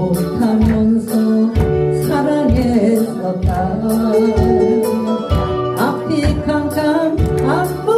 못하면서 사랑했었다. 앞이 캄캄 앞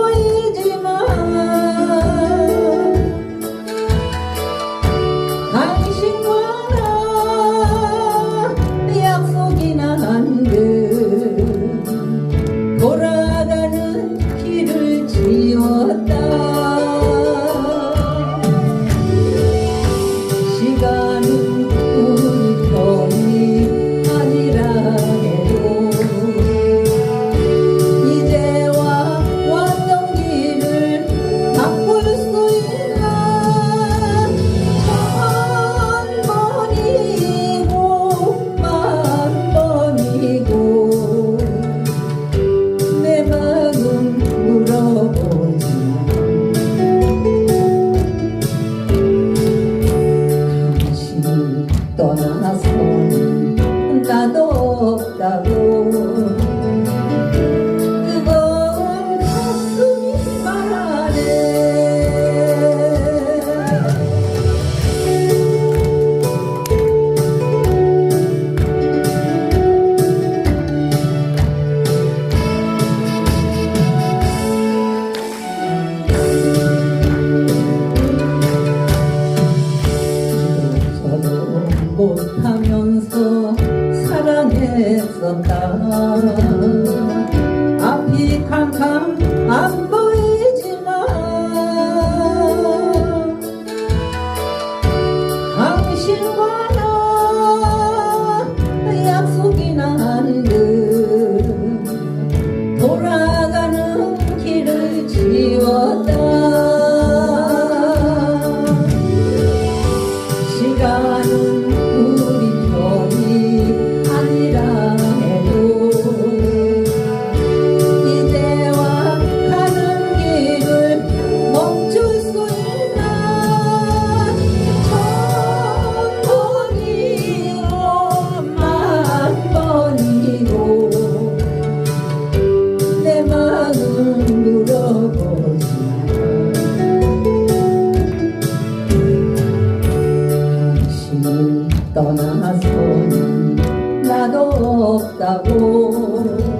calor. 했었다 앞이 캄캄 안 보. 하나 손 나도 없다고.